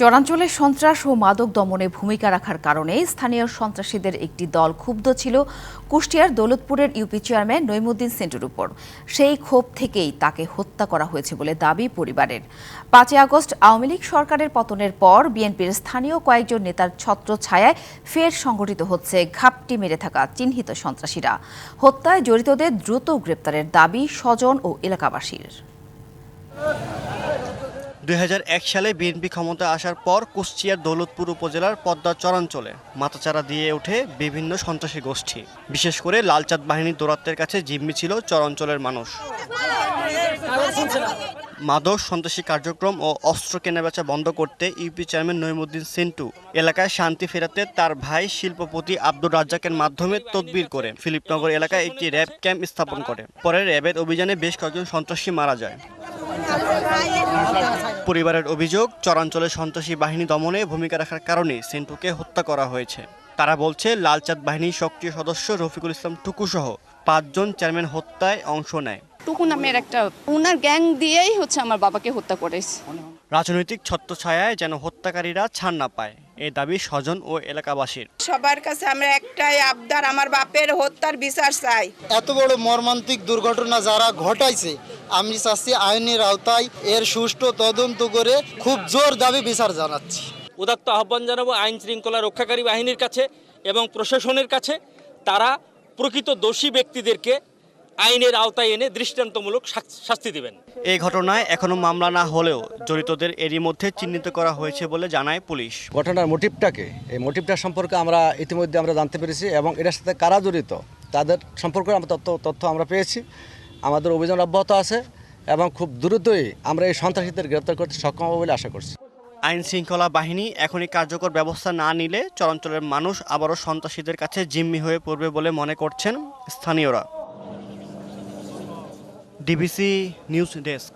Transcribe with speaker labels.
Speaker 1: চরাঞ্চলে সন্ত্রাস ও মাদক দমনে ভূমিকা রাখার কারণে স্থানীয় সন্ত্রাসীদের একটি দল ক্ষুব্ধ ছিল কুষ্টিয়ার দৌলতপুরের ইউপি চেয়ারম্যান নৈমুদ্দিন সেন্টুর উপর। সেই ক্ষোভ থেকেই তাকে হত্যা করা হয়েছে বলে দাবি পরিবারের। পাঁচই আগস্ট আওয়ামী লীগ সরকারের পতনের পর বিএনপির স্থানীয় কয়েকজন নেতার ছত্র ছায়ায় ফের সংগঠিত হচ্ছে ঘাপটি মেরে থাকা চিহ্নিত সন্ত্রাসীরা। হত্যায় জড়িতদের দ্রুত গ্রেপ্তারের দাবি স্বজন ও এলাকাবাসীর।
Speaker 2: দুই হাজার এক সালে বিএনপি ক্ষমতা আসার পর কুষ্টিয়ার দৌলতপুর উপজেলার পদ্মা চরাঞ্চলে মাথাচাড়া দিয়ে ওঠে বিভিন্ন সন্ত্রাসী গোষ্ঠী। বিশেষ করে লালচাঁদ বাহিনীর দৌরাত্বের কাছে জিম্মি ছিল চরাঞ্চলের মানুষ। মাদক সন্ত্রাসী কার্যক্রম ও অস্ত্র কেনাবেচা বন্ধ করতে ইউপি চেয়ারম্যান নইমুদ্দিন সিন্টু এলাকায় শান্তি ফেরাতে তার ভাই শিল্পপতি আব্দুর রাজ্জাকের মাধ্যমে তদবির করে। ফিলিপনগর এলাকায় একটি র্যাব ক্যাম্প স্থাপন করে। পরে র্যাবের অভিযানে বেশ কয়েকজন সন্ত্রাসী মারা যায়। পরিবারের অভিযোগ চরাঞ্চলে সন্ত্রাসী বাহিনী দমনে ভূমিকা রাখার কারণে সেন্টুকে হত্যা করা হয়েছে। তারা বলছে লালচাঁদ বাহিনীর সক্রিয় সদস্য রফিকুল ইসলাম টুকুসহ পাঁচজন চেয়ারম্যান হত্যায় অংশ নেয়।
Speaker 3: টুকু নামের একটা ওনার গ্যাং দিয়েই হচ্ছে আমার বাবাকে হত্যা করেছে।
Speaker 2: রাজনৈতিক ছত্রছায়ায় যেন হত্যাকারীরা ছাড় না পায় এই দাবি স্বজন ও এলাকাবাসীর।
Speaker 4: সবার কাছে আমরা একটাই আবদার আমার বাপের হত্যার বিচার চাই।
Speaker 5: এত বড় মর্মান্তিক দুর্ঘটনা যারা ঘটাইছে আমি চাচ্ছি আইনের আওতায় এর সুষ্ঠু তদন্ত করে খুব জোর দাবি বিচার জানাচ্ছি।
Speaker 6: উদাত্ত আহ্বান জানাব আইন শৃঙ্খলা রক্ষাকারী বাহিনীর কাছে এবং প্রশাসনের কাছে। তারা প্রকৃত দোষী ব্যক্তিদেরকে আইনের আওতায় এনে দৃষ্টান্তমূলক শাস্তি দেবেন।
Speaker 2: এই ঘটনায় এখনও মামলা না হলেও জড়িতদের এরই মধ্যে চিহ্নিত করা হয়েছে বলে জানায় পুলিশ।
Speaker 7: ঘটনার মোটিভটাকে এই মোটিভটা সম্পর্কে আমরা ইতিমধ্যে আমরা জানতে পেরেছি এবং এটার সাথে কারা জড়িত তাদের সম্পর্কে আমরা তথ্য তথ্য আমরা পেয়েছি। আমাদের অভিযান অব্যাহত আছে এবং খুব দ্রুতই আমরা এই সন্ত্রাসীদের গ্রেপ্তার করতে সক্ষম হব বলে আশা করছি।
Speaker 2: আইন শৃঙ্খলা বাহিনী এখনই কার্যকর ব্যবস্থা না নিলে চরাঞ্চলের মানুষ আবারও সন্ত্রাসীদের কাছে জিম্মি হয়ে পড়বে বলে মনে করছেন স্থানীয়রা। DBC news desk.